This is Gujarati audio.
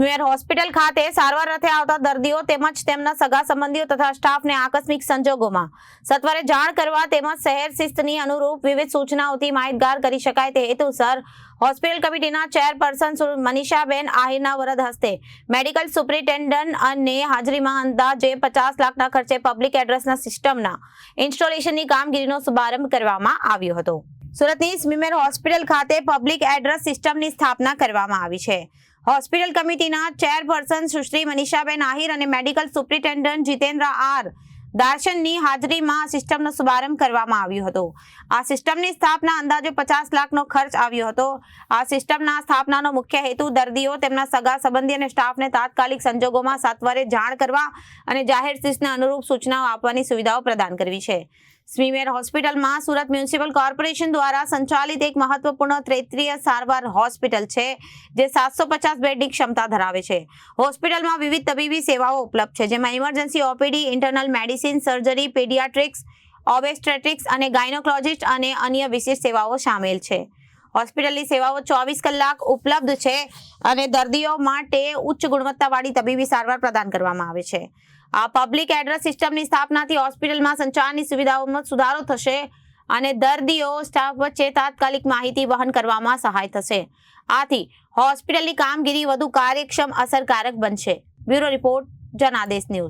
સ્મેર હોસ્પિટલ ખાતે સારવાર અર્થે આવતા દર્દીઓ તેમજ તેમના સગા સંબંધીઓ તથા સ્ટાફને આકસ્મિક સંજોગોમાં. સત્વરે જાણ કરવા તેમજ શહેર શિસ્તની અનુરૂપ વિવિધ સૂચનાઓથી માહિતગાર કરી શકાય તે હેતુસર હોસ્પિટલ કમિટીના ચેરપર્સન મનીષાબેન આહિરના વરદ હસ્તે મેડિકલ સુપ્રિન્ટેન્ડન્ટ અને હાજરીમાં અંદાજે પચાસ લાખના ખર્ચે પબ્લિક એડ્રેસના સિસ્ટમના ઇન્સ્ટોલેશનની કામગીરીનો શુભારંભ કરવામાં આવ્યો હતો. સુરતની સ્મીમેર હોસ્પિટલ ખાતે પબ્લિક એડ્રેસ સિસ્ટમની સ્થાપના કરવામાં આવી છે. હોસ્પિટલ કમિટીના ચેરપર્સન સુશ્રી મનીષાબેન આહિર અને મેડિકલ સુપ્રિન્ટેન્ડન્ટ જીતેન્દ્ર આર દાર્શનની હાજરીમાં સિસ્ટમનો શુભારંભ કરવામાં આવ્યો હતો. આ સિસ્ટમની સ્થાપના અંદાજે પચાસ લાખનો ખર્ચ આવ્યો હતો. આ સિસ્ટમના સ્થાપનાનો મુખ્ય હેતુ દર્દીઓ, તેમના સગા સંબંધી અને સ્ટાફને તાત્કાલિક સંજોગોમાં સત્વરે જાણ કરવા અને જાહેર શિસ્તને અનુરૂપ સૂચનાઓ આપવાની સુવિધાઓ પ્રદાન કરવી છે. સ્મીમેર હોસ્પિટલમાં સુરત મ્યુનિસિપલ કોર્પોરેશન દ્વારા સંચાલિત એક મહત્વપૂર્ણ ત્રેત્રીય સારવાર હોસ્પિટલ છે, જે સાતસો પચાસ બેડની ક્ષમતા ધરાવે છે. હોસ્પિટલમાં વિવિધ તબીબી સેવાઓ ઉપલબ્ધ છે, જેમાં emergency OPD, internal medicine, surgery, paediatrics, obstetrics અને ગાયનોકોલોજિસ્ટ અને અન્ય વિશેષ સેવાઓ સામેલ છે. હોસ્પિટલની સેવાઓ ચોવીસ કલાક ઉપલબ્ધ છે અને દર્દીઓ માટે ઉચ્ચ ગુણવત્તાવાળી તબીબી સારવાર પ્રદાન કરવામાં આવે છે. આ પબ્લિક એડ્રેસ સિસ્ટમની સ્થાપનાથી હોસ્પિટલમાં સંચારની સુવિધાઓમાં સુધારો થશે અને દર્દીઓ સ્ટાફ વચ્ચે તાત્કાલિક માહિતી વહન કરવામાં સહાય થશે. આથી હોસ્પિટલની કામગીરી વધુ કાર્યક્ષમ, અસરકારક બનશે. Bureau report, Janadesh news.